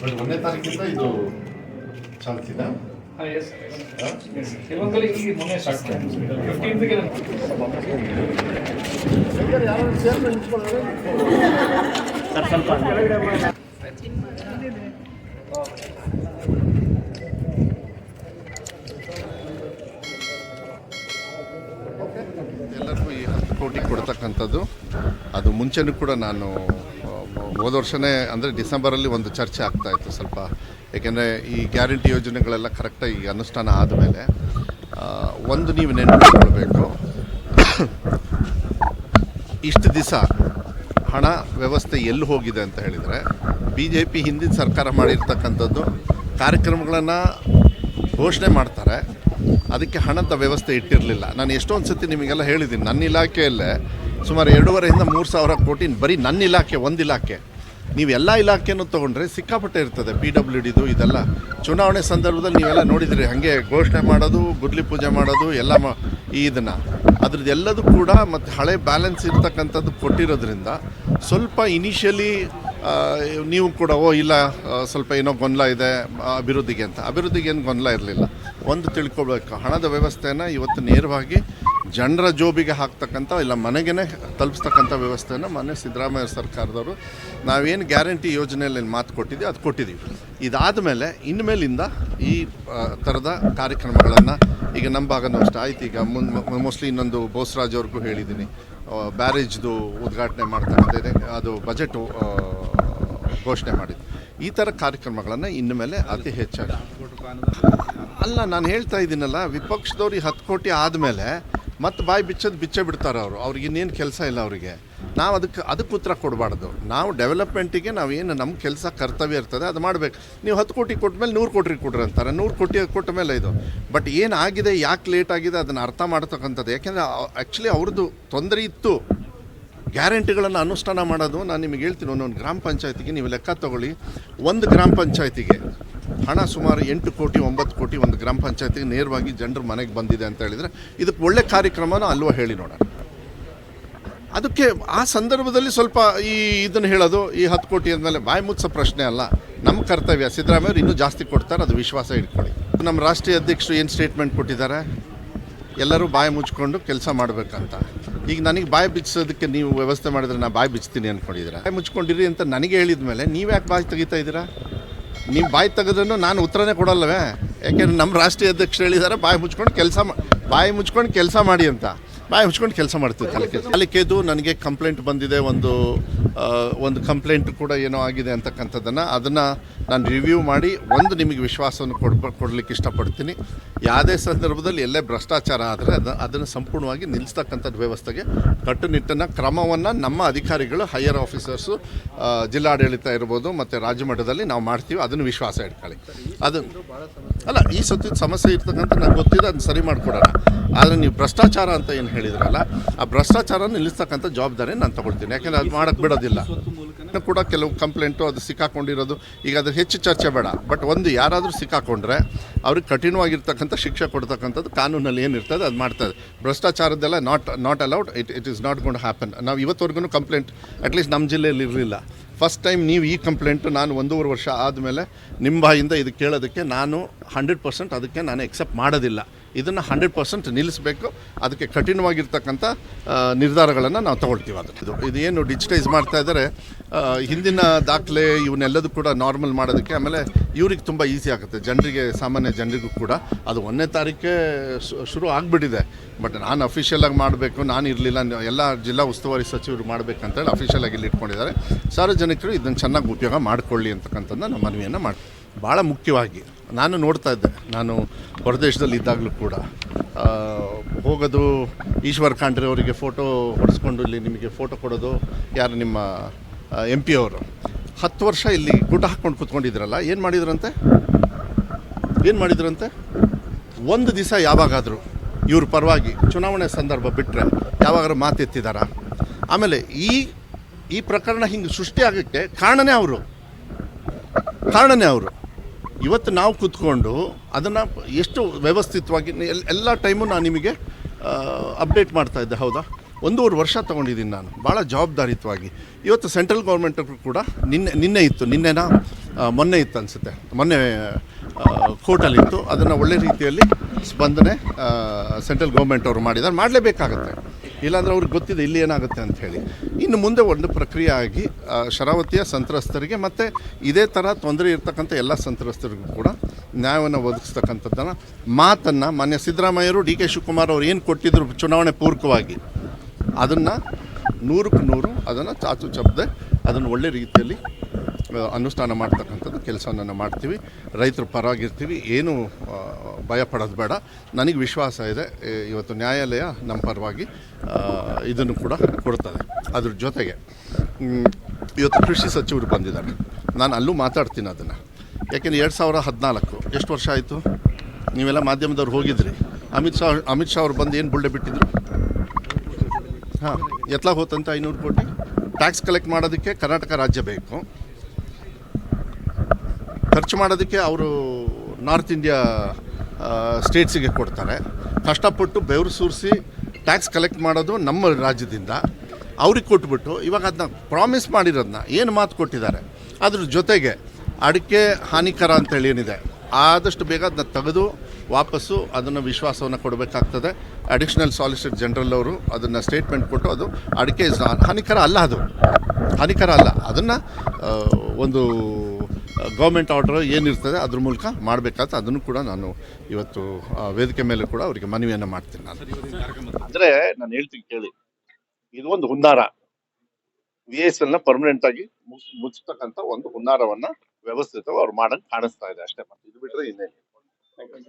But ಒಂದನೇ ತಾರೀಕಿಂದ ಇದು ಚಾಲ್ತಿನ? ಫಿಫ್ಟೀನ್ತ್ಗೆ ಎಲ್ಲರಿಗೂ ಈ ಹತ್ತು ಕೋಟಿ ಕೊಡ್ತಕ್ಕಂಥದ್ದು. ಅದು ಮುಂಚೆನೂ ಕೂಡ ನಾನು ಹೋದ ವರ್ಷನೇ ಅಂದರೆ ಡಿಸೆಂಬರಲ್ಲಿ ಒಂದು ಚರ್ಚೆ ಆಗ್ತಾ ಇತ್ತು ಸ್ವಲ್ಪ. ಏಕೆಂದರೆ ಈ ಗ್ಯಾರಂಟಿ ಯೋಜನೆಗಳೆಲ್ಲ ಕರೆಕ್ಟಾಗಿ ಅನುಷ್ಠಾನ ಆದಮೇಲೆ ಒಂದು ನೀವು ನೆನಪಿಟ್ಕೊಳ್ಬೇಕು. ಇಷ್ಟು ದಿವಸ ಹಣ ವ್ಯವಸ್ಥೆ ಎಲ್ಲಿ ಹೋಗಿದೆ ಅಂತ ಹೇಳಿದರೆ ಬಿ ಜೆ ಪಿ ಹಿಂದಿನ ಸರ್ಕಾರ ಮಾಡಿರ್ತಕ್ಕಂಥದ್ದು ಕಾರ್ಯಕ್ರಮಗಳನ್ನು ಘೋಷಣೆ ಮಾಡ್ತಾರೆ. ಅದಕ್ಕೆ ಹಣದ ವ್ಯವಸ್ಥೆ ಇಟ್ಟಿರಲಿಲ್ಲ. ನಾನು ಎಷ್ಟೊಂದು ಸತಿ ನಿಮಗೆಲ್ಲ ಹೇಳಿದ್ದೀನಿ. ನನ್ನ ಇಲಾಖೆಯಲ್ಲೇ ಸುಮಾರು ಎರಡೂವರೆಯಿಂದ ಮೂರು ಸಾವಿರ ಕೋಟಿ ಬರೀ ನನ್ನ ಇಲಾಖೆ, ಒಂದು ಇಲಾಖೆ. ನೀವು ಎಲ್ಲ ಇಲಾಖೆನೂ ತೊಗೊಂಡ್ರೆ ಸಿಕ್ಕಾಪಟ್ಟೆ ಇರ್ತದೆ ಪಿ ಡಬ್ಲ್ಯೂ ಡಿದು ಇದೆಲ್ಲ. ಚುನಾವಣೆ ಸಂದರ್ಭದಲ್ಲಿ ನೀವೆಲ್ಲ ನೋಡಿದ್ರಿ, ಹಾಗೆ ಘೋಷಣೆ ಮಾಡೋದು ಗುದ್ಲಿ ಪೂಜೆ ಮಾಡೋದು, ಎಲ್ಲ ಮ, ಈ ಇದನ್ನು. ಅದ್ರದ್ದು ಎಲ್ಲದೂ ಕೂಡ ಮತ್ತು ಹಳೆ ಬ್ಯಾಲೆನ್ಸ್ ಇರ್ತಕ್ಕಂಥದ್ದು ಕೊಟ್ಟಿರೋದ್ರಿಂದ ಸ್ವಲ್ಪ ಇನಿಷಿಯಲಿ ನೀವು ಕೂಡ, ಓ, ಇಲ್ಲ ಸ್ವಲ್ಪ ಏನೋ ಗೊಂದಲ ಇದೆ, ಅಭಿವೃದ್ಧಿಗೆ ಅಂತ. ಅಭಿವೃದ್ಧಿಗೆ ಏನು ಗೊಂದಲ ಇರಲಿಲ್ಲ. ಒಂದು ತಿಳ್ಕೊಬೇಕು ಹಣದ ವ್ಯವಸ್ಥೆನ ಇವತ್ತು ನೇರವಾಗಿ ಜನರ ಜೋಬಿಗೆ ಹಾಕ್ತಕ್ಕಂಥ ಇಲ್ಲ ಮನೆಗೇ ತಲುಪಿಸ್ತಕ್ಕಂಥ ವ್ಯವಸ್ಥೆಯನ್ನು ಮೊನ್ನೆ ಸಿದ್ದರಾಮಯ್ಯ ಸರ್ಕಾರದವರು ನಾವೇನು ಗ್ಯಾರಂಟಿ ಯೋಜನೆಯಲ್ಲಿ ಮಾತು ಕೊಟ್ಟಿದ್ದೀವಿ ಅದು ಕೊಟ್ಟಿದ್ದೀವಿ ಇದಾದ ಮೇಲೆ ಇನ್ಮೇಲಿಂದ ಈ ಥರದ ಕಾರ್ಯಕ್ರಮಗಳನ್ನು ಈಗ ನಮ್ಮ ಭಾಗನೂ ಅಷ್ಟೇ ಆಯ್ತು. ಈಗ ಮುನ್ ಮೋಸ್ಟ್ಲಿ ಇನ್ನೊಂದು ಬೋಸ್ರಾಜ್ ಅವ್ರಿಗೂ ಹೇಳಿದ್ದೀನಿ ಬ್ಯಾರೇಜ್ದು ಉದ್ಘಾಟನೆ ಮಾಡ್ತಕ್ಕಂಥದ್ದೇ ಅದು ಬಜೆಟ್ ಘೋಷಣೆ ಮಾಡಿದ್ದು ಈ ಥರ ಕಾರ್ಯಕ್ರಮಗಳನ್ನು ಇನ್ನು ಮೇಲೆ ಅತಿ ಹೆಚ್ಚಾಗಿ. ಅಲ್ಲ, ನಾನು ಹೇಳ್ತಾ ಇದ್ದೀನಲ್ಲ, ವಿಪಕ್ಷದವ್ರಿಗೆ ಹತ್ತು ಕೋಟಿ ಆದಮೇಲೆ ಮತ್ತೆ ಬಾಯಿ ಬಿಚ್ಚೋದು ಬಿಚ್ಚೇ ಬಿಡ್ತಾರೆ ಅವರು. ಅವ್ರಿಗೆ ಇನ್ನೇನು ಕೆಲಸ ಇಲ್ಲ ಅವರಿಗೆ. ನಾವು ಅದಕ್ಕೆ ಅದಕ್ಕೆ ಉತ್ತರ ಕೊಡಬಾರ್ದು. ನಾವು ಡೆವಲಪ್ಮೆಂಟಿಗೆ ನಾವೇನು ನಮ್ಮ ಕೆಲಸ ಕರ್ತವ್ಯ ಇರ್ತದೆ, ಅದು ಮಾಡಬೇಕು. ನೀವು ಹತ್ತು ಕೋಟಿ ಕೊಟ್ಟ ಮೇಲೆ ನೂರು ಕೋಟಿ ಕೊಡ್ರಿ ಅಂತಾರೆ. ನೂರು ಕೋಟಿ ಕೊಟ್ಟ ಮೇಲೆ ಇದು. ಬಟ್ ಏನಾಗಿದೆ ಯಾಕೆ ಲೇಟ್ ಆಗಿದೆ ಅದನ್ನು ಅರ್ಥ ಮಾಡ್ತಕ್ಕಂಥದ್ದು. ಯಾಕೆಂದರೆ ಆ್ಯಕ್ಚುಲಿ ಅವ್ರದ್ದು ತೊಂದರೆ ಇತ್ತು. ಗ್ಯಾರಂಟಿಗಳನ್ನು ಅನುಷ್ಠಾನ ಮಾಡೋದು. ನಾನು ನಿಮಗೆ ಹೇಳ್ತೀನಿ, ಒಂದೊಂದು ಗ್ರಾಮ ಪಂಚಾಯತಿಗೆ ನೀವು ಲೆಕ್ಕ ತಗೊಳ್ಳಿ. ಒಂದು ಗ್ರಾಮ ಪಂಚಾಯತಿಗೆ ಹಣ ಸುಮಾರು ಎಂಟು ಕೋಟಿ, ಒಂಬತ್ತು ಕೋಟಿ ಒಂದು ಗ್ರಾಮ ಪಂಚಾಯತಿಗೆ ನೇರವಾಗಿ ಜನರ ಮನೆಗೆ ಬಂದಿದೆ ಅಂತ ಹೇಳಿದರೆ ಇದಕ್ಕೆ ಒಳ್ಳೆ ಕಾರ್ಯಕ್ರಮನ ಅಲ್ವಾ ಹೇಳಿ ನೋಡೋಣ. ಅದಕ್ಕೆ ಆ ಸಂದರ್ಭದಲ್ಲಿ ಸ್ವಲ್ಪ ಈ ಇದನ್ನು ಹೇಳೋದು, ಈ ಹತ್ತು ಕೋಟಿ ಅಂದಮೇಲೆ ಬಾಯಿ ಮುಚ್ಚೋ ಪ್ರಶ್ನೆ ಅಲ್ಲ. ನಮ್ಮ ಕರ್ತವ್ಯ ಸಿದ್ದರಾಮಯ್ಯವ್ರು ಇನ್ನೂ ಜಾಸ್ತಿ ಕೊಡ್ತಾರೆ, ಅದು ವಿಶ್ವಾಸ ಇಟ್ಕೊಳ್ಳಿ. ನಮ್ಮ ರಾಷ್ಟ್ರೀಯ ಅಧ್ಯಕ್ಷರು ಏನು ಸ್ಟೇಟ್ಮೆಂಟ್ ಕೊಟ್ಟಿದ್ದಾರೆ? ಎಲ್ಲರೂ ಬಾಯಿ ಮುಚ್ಕೊಂಡು ಕೆಲಸ ಮಾಡಬೇಕಂತ. ಈಗ ನನಗೆ ಬಾಯಿ ಬಿಚ್ಚೋದಕ್ಕೆ ನೀವು ವ್ಯವಸ್ಥೆ ಮಾಡಿದ್ರೆ ನಾನು ಬಾಯಿ ಬಿಚ್ತೀನಿ ಅಂದ್ಕೊಂಡಿದ್ದೀರಾ ಬಾಯಿ ಮುಚ್ಕೊಂಡಿರಿ ಅಂತ ನನಗೆ ಹೇಳಿದ ಮೇಲೆ ನೀವು ಯಾಕೆ ಬಾಯಿ ತೆಗಿತಾ ಇದ್ದೀರಾ? ನೀವು ಬಾಯಿ ತೆಗೆದ್ರೂ ನಾನು ಉತ್ತರನೇ ಕೊಡಲ್ಲವೇ? ಯಾಕೆಂದ್ರೆ ನಮ್ಮ ರಾಷ್ಟ್ರೀಯ ಅಧ್ಯಕ್ಷರು ಹೇಳಿದ್ದಾರೆ ಬಾಯಿ ಮುಚ್ಕೊಂಡು ಕೆಲಸ ಬಾಯಿ ಮುಚ್ಕೊಂಡು ಕೆಲಸ ಮಾಡಿ ಅಂತ. ಬಾಯಿ ಹಚ್ಕೊಂಡು ಕೆಲಸ ಮಾಡ್ತೀವಿ ತಲೆಕೆ ತಲೆಕೆದು ನನಗೆ ಕಂಪ್ಲೇಂಟ್ ಬಂದಿದೆ, ಒಂದು ಒಂದು ಕಂಪ್ಲೇಂಟ್ ಕೂಡ ಏನೋ ಆಗಿದೆ ಅಂತಕ್ಕಂಥದ್ದನ್ನು, ಅದನ್ನು ನಾನು ರಿವ್ಯೂ ಮಾಡಿ ಒಂದು ನಿಮಗೆ ವಿಶ್ವಾಸವನ್ನು ಕೊಡ್ಬ, ಕೊಡಲಿಕ್ಕೆ ಇಷ್ಟಪಡ್ತೀನಿ. ಯಾವುದೇ ಸಂದರ್ಭದಲ್ಲಿ ಎಲ್ಲೇ ಭ್ರಷ್ಟಾಚಾರ ಆದರೆ ಅದು, ಅದನ್ನು ಸಂಪೂರ್ಣವಾಗಿ ನಿಲ್ಲಿಸ್ತಕ್ಕಂಥದ್ದು ವ್ಯವಸ್ಥೆಗೆ ಕಟ್ಟುನಿಟ್ಟಿನ ಕ್ರಮವನ್ನು ನಮ್ಮ ಅಧಿಕಾರಿಗಳು ಹೈಯರ್ ಆಫೀಸರ್ಸು ಜಿಲ್ಲಾಡಳಿತ ಇರ್ಬೋದು ಮತ್ತು ರಾಜ್ಯ ಮಟ್ಟದಲ್ಲಿ ನಾವು ಮಾಡ್ತೀವಿ, ಅದನ್ನು ವಿಶ್ವಾಸ ಇಟ್ಕೊಳ್ಳಿ. ಅದು, ಅಲ್ಲ, ಈ ಸತಿ ಸಮಸ್ಯೆ ಇರ್ತಕ್ಕಂಥ ನಂಗೆ ಗೊತ್ತಿದೆ, ಅದನ್ನು ಸರಿ ಮಾಡಿಕೊಡೋಣ. ಆದರೆ ನೀವು ಭ್ರಷ್ಟಾಚಾರ ಅಂತ ಏನು ಹೇಳಿದ್ರಲ್ಲ, ಆ ಭ್ರಷ್ಟಾಚಾರ ನಿಲ್ಲಿಸ್ತಕ್ಕಂಥ ಜವಾಬ್ದಾರಿ ನಾನು ತಗೊಳ್ತೀನಿ. ಯಾಕೆಂದರೆ ಅದು ಮಾಡೋಕ್ಕೆ ಬಿಡೋದಿಲ್ಲ. ಕೂಡ ಕೆಲವು ಕಂಪ್ಲೇಂಟು ಅದು ಸಿಕ್ಕಾಕೊಂಡಿರೋದು. ಈಗ ಅದ್ರ ಹೆಚ್ಚು ಚರ್ಚೆ ಬೇಡ. ಬಟ್ ಒಂದು ಯಾರಾದರೂ ಸಿಕ್ಕಾಕೊಂಡ್ರೆ, ಅವ್ರಿಗೆ ಕಠಿಣವಾಗಿರ್ತಕ್ಕಂಥ ಶಿಕ್ಷೆ ಕೊಡ್ತಕ್ಕಂಥದ್ದು ಕಾನೂನಲ್ಲಿ ಏನಿರ್ತದೆ, ಅದು ಮಾಡ್ತದೆ ಭ್ರಷ್ಟಾಚಾರದ್ದೆಲ್ಲ not not allowed it it is not gonna happen ನಾವು ಇವತ್ತವರೆಗೂ ಕಂಪ್ಲೇಂಟ್ ಅಟ್ಲೀಸ್ಟ್ ನಮ್ಮ ಜಿಲ್ಲೆಯಲ್ಲಿ ಇರಲಿಲ್ಲ. ಫಸ್ಟ್ ಟೈಮ್ ನೀವು ಈ ಕಂಪ್ಲೇಂಟು ನಾನು ಒಂದೂವರೆ ವರ್ಷ ಆದಮೇಲೆ ನಿಮ್ಮ ಬಾಯಿಂದ ಇದು ಕೇಳೋದಕ್ಕೆ ನಾನು ಹಂಡ್ರೆಡ್ ಪರ್ಸೆಂಟ್ ಅದಕ್ಕೆ ನಾನು ಎಕ್ಸೆಪ್ಟ್ ಮಾಡೋದಿಲ್ಲ. ಇದನ್ನು ಹಂಡ್ರೆಡ್ ಪರ್ಸೆಂಟ್ ನಿಲ್ಲಿಸಬೇಕು. ಅದಕ್ಕೆ ಕಠಿಣವಾಗಿರ್ತಕ್ಕಂಥ ನಿರ್ಧಾರಗಳನ್ನು ನಾವು ತಗೊಳ್ತೀವಿ ಅದಕ್ಕೆ ಇದು ಏನು ಡಿಜಿಟೈಸ್ ಮಾಡ್ತಾ ಇದ್ದಾರೆ ಹಿಂದಿನ ದಾಖಲೆ ಇವನ್ನೆಲ್ಲದೂ ಕೂಡ ನಾರ್ಮಲ್ ಮಾಡೋದಕ್ಕೆ ಆಮೇಲೆ ಇವ್ರಿಗೆ ತುಂಬ ಈಸಿ ಆಗುತ್ತೆ. ಜನರಿಗೆ, ಸಾಮಾನ್ಯ ಜನರಿಗೂ ಕೂಡ ಅದು ಒಂದನೇ ತಾರೀಕೆ ಶುರು ಆಗಿಬಿಟ್ಟಿದೆ. ಬಟ್ ನಾನು ಅಫಿಷಿಯಲಾಗಿ ಮಾಡಬೇಕು, ನಾನು ಇರಲಿಲ್ಲ ಎಲ್ಲ ಜಿಲ್ಲಾ ಉಸ್ತುವಾರಿ ಸಚಿವರು ಮಾಡಬೇಕಂತೇಳಿ ಅಫಿಷಿಯಲಾಗಿ ಇಲ್ಲಿ ಇಟ್ಕೊಂಡಿದ್ದಾರೆ. ಸಾರ್ವಜನಿಕರು ಇದನ್ನು ಚೆನ್ನಾಗಿ ಉಪಯೋಗ ಮಾಡಿಕೊಳ್ಳಿ ಅಂತಕ್ಕಂಥದ್ದನ್ನ ನಮ್ಮ ಮನವಿಯನ್ನು ಮಾಡಿ ಭಾಳ ಮುಖ್ಯವಾಗಿ. ನಾನು ನೋಡ್ತಾ ಇದ್ದೆ ನಾನು ಹೊರದೇಶದಲ್ಲಿ ಇದ್ದಾಗಲೂ ಕೂಡ. ಹೋಗೋದು ಈಶ್ವರ್ ಖಾಂಡ್ರೆ ಅವರಿಗೆ ಫೋಟೋ ಹೊಡೆಸ್ಕೊಂಡು ಇಲ್ಲಿ ನಿಮಗೆ ಫೋಟೋ ಕೊಡೋದು ಯಾರು ನಿಮ್ಮ ಎಂ ಪಿ ಅವರು. ಹತ್ತು ವರ್ಷ ಇಲ್ಲಿ ಗುಡ್ಡ ಹಾಕ್ಕೊಂಡು ಕೂತ್ಕೊಂಡಿದ್ರಲ್ಲ, ಏನು ಮಾಡಿದ್ರಂತೆ? ಏನು ಮಾಡಿದ್ರಂತೆ? ಒಂದು ದಿವಸ ಯಾವಾಗಾದರೂ ಇವ್ರ ಪರವಾಗಿ ಚುನಾವಣೆ ಸಂದರ್ಭ ಬಿಟ್ಟರೆ ಯಾವಾಗಾದ್ರೂ ಮಾತೆತ್ತಿದಾರ ಆಮೇಲೆ ಈ ಈ ಪ್ರಕರಣ ಹಿಂಗೆ ಸೃಷ್ಟಿ ಆಗೋಕ್ಕೆ ಕಾರಣನೇ ಅವರು. ಕಾರಣನೇ ಅವರು. ಇವತ್ತು ನಾವು ಕೂತ್ಕೊಂಡು ಅದನ್ನು ಎಷ್ಟು ವ್ಯವಸ್ಥಿತವಾಗಿ ಎಲ್- ಎಲ್ಲ ಟೈಮು ನಾನು ನಿಮಗೆ ಅಪ್ಡೇಟ್ ಮಾಡ್ತಾ ಇದ್ದೆ, ಹೌದಾ? ಒಂದೂವರೆ ವರ್ಷ ತೊಗೊಂಡಿದ್ದೀನಿ ನಾನು ಭಾಳ ಜವಾಬ್ದಾರಿತವಾಗಿ ಇವತ್ತು ಸೆಂಟ್ರಲ್ ಗೌರ್ಮೆಂಟ್ ಕೂಡ ನಿನ್ನೆ ನಿನ್ನೆ ಇತ್ತು, ನಿನ್ನೆನ ಮೊನ್ನೆ ಇತ್ತು ಅನಿಸುತ್ತೆ. ಮೊನ್ನೆ ಕೋರ್ಟಲ್ಲಿತ್ತು ಅದನ್ನು ಒಳ್ಳೆ ರೀತಿಯಲ್ಲಿ ಸ್ಪಂದನೆ ಸೆಂಟ್ರಲ್ ಗೌರ್ಮೆಂಟ್ ಅವರು ಮಾಡಿದ್ದಾರೆ. ಮಾಡಲೇಬೇಕಾಗತ್ತೆ. ಇಲ್ಲಾಂದ್ರೆ ಅವ್ರಿಗೆ ಗೊತ್ತಿದೆ ಇಲ್ಲಿ ಏನಾಗುತ್ತೆ ಅಂತ ಹೇಳಿ. ಇನ್ನು ಮುಂದೆ ಒಂದು ಪ್ರಕ್ರಿಯೆ ಆಗಿ ಶರಾವತಿಯ ಸಂತ್ರಸ್ತರಿಗೆ ಮತ್ತು ಇದೇ ಥರ ತೊಂದರೆ ಇರ್ತಕ್ಕಂಥ ಎಲ್ಲ ಸಂತ್ರಸ್ತರಿಗೂ ಕೂಡ ನ್ಯಾಯವನ್ನು ಒದಗಿಸ್ತಕ್ಕಂಥದ್ದನ್ನು ಮಾತನ್ನು ಮಾನ್ಯ ಸಿದ್ದರಾಮಯ್ಯರು, ಡಿ ಕೆ ಶಿವಕುಮಾರ್ ಅವರು ಏನು ಕೊಟ್ಟಿದ್ರು ಚುನಾವಣೆ ಪೂರ್ವಕವಾಗಿ ಅದನ್ನು ನೂರಕ್ಕೆ ನೂರು ಅದನ್ನು ಚಾಚು ಚಪ್ಪದೆ ಅದನ್ನು ಒಳ್ಳೆ ರೀತಿಯಲ್ಲಿ ಅನುಷ್ಠಾನ ಮಾಡ್ತಕ್ಕಂಥದ್ದು ಕೆಲಸವನ್ನು ಮಾಡ್ತೀವಿ. ರೈತರ ಪರವಾಗಿರ್ತೀವಿ. ಏನು ಭಯ ಪಡೋದು ಬೇಡ. ನನಗೆ ವಿಶ್ವಾಸ ಇದೆ. ಇವತ್ತು ನ್ಯಾಯಾಲಯ ನಮ್ಮ ಪರವಾಗಿ ಇದನ್ನು ಕೂಡ ಕೊಡ್ತದೆ. ಅದ್ರ ಜೊತೆಗೆ ಇವತ್ತು ಕೃಷಿ ಸಚಿವರು ಬಂದಿದ್ದಾರೆ. ನಾನು ಅಲ್ಲೂ ಮಾತಾಡ್ತೀನಿ ಅದನ್ನು. ಯಾಕೆಂದರೆ ಎರಡು ಸಾವಿರ ಹದಿನಾಲ್ಕು, ಎಷ್ಟು ವರ್ಷ ಆಯಿತು? ನೀವೆಲ್ಲ ಮಾಧ್ಯಮದವ್ರು ಹೋಗಿದ್ರಿ. ಅಮಿತ್ ಶಾ ಅಮಿತ್ ಶಾ ಅವ್ರು ಬಂದು ಏನು ಬುಳ್ಳೆ ಬಿಟ್ಟಿದ್ರು? ಹಾಂ, ಎತ್ಲಾಗ ಹೋತಂತ ಐನೂರು ಕೋಟಿ? ಟ್ಯಾಕ್ಸ್ ಕಲೆಕ್ಟ್ ಮಾಡೋದಕ್ಕೆ ಕರ್ನಾಟಕ ರಾಜ್ಯ ಬೇಕು. ಖರ್ಚು ಮಾಡೋದಕ್ಕೆ ಅವರು ನಾರ್ತ್ ಇಂಡಿಯಾ ಸ್ಟೇಟ್ಸಿಗೆ ಕೊಡ್ತಾರೆ. ಕಷ್ಟಪಟ್ಟು ಬೆವರು ಸುರಿಸಿ ಟ್ಯಾಕ್ಸ್ ಕಲೆಕ್ಟ್ ಮಾಡೋದು ನಮ್ಮ ರಾಜ್ಯದಿಂದ. ಅವ್ರಿಗೆ ಕೊಟ್ಬಿಟ್ಟು ಇವಾಗ ಅದನ್ನ ಪ್ರಾಮಿಸ್ ಮಾಡಿರೋದನ್ನ ಏನು ಮಾತು ಕೊಟ್ಟಿದ್ದಾರೆ? ಅದ್ರ ಜೊತೆಗೆ ಅಡಿಕೆ ಹಾನಿಕರ ಅಂತೇಳಿ ಏನಿದೆ ಆದಷ್ಟು ಬೇಗ ಅದನ್ನ ತೆಗೆದು ವಾಪಸ್ಸು ಅದನ್ನು ವಿಶ್ವಾಸವನ್ನು ಕೊಡಬೇಕಾಗ್ತದೆ. ಅಡಿಷನಲ್ ಸಾಲಿಸಿಟರ್ ಜನರಲ್ ಅವರು ಅದನ್ನು ಸ್ಟೇಟ್ಮೆಂಟ್ ಕೊಟ್ಟು ಅದು ಅಡಿಕೆ ಹಾನಿಕರ ಅಲ್ಲ ಅದು. ಹಾನಿಕರ ಅಲ್ಲ. ಅದನ್ನು ಒಂದು ಗೌರ್ಮೆಂಟ್ ಆರ್ಡರ್ ಏನಿರ್ತದೆ ಅದ್ರ ಮೂಲಕ ಮಾಡಬೇಕಾದ್ರೆ ಅದನ್ನು ಕೂಡ ನಾನು ಇವತ್ತು ವೇದಿಕೆ ಮೇಲೆ ಕೂಡ ಅವರಿಗೆ ಮನವಿಯನ್ನು ಮಾಡ್ತೀನಿ ನಾನು. ಅಂದರೆ ನಾನು ಹೇಳ್ತೀನಿ ಕೇಳಿ. ಇದು ಒಂದು ಹುನ್ನಾರ. ವಿ ಎಸ್ನ ಪರ್ಮನೆಂಟ್ ಆಗಿ ಮುಚ್ಚತಕ್ಕಂತ ಒಂದು ಹುನ್ನಾರವನ್ನ ವ್ಯವಸ್ಥಿತವಾಗಿ ಅವ್ರು ಮಾಡಕ್ ಕಾಣಿಸ್ತಾ ಇದೆ ಅಷ್ಟೇ ಮತ್ತೆ ಇದು ಬಿಟ್ರೆ ಇನ್ನೇನು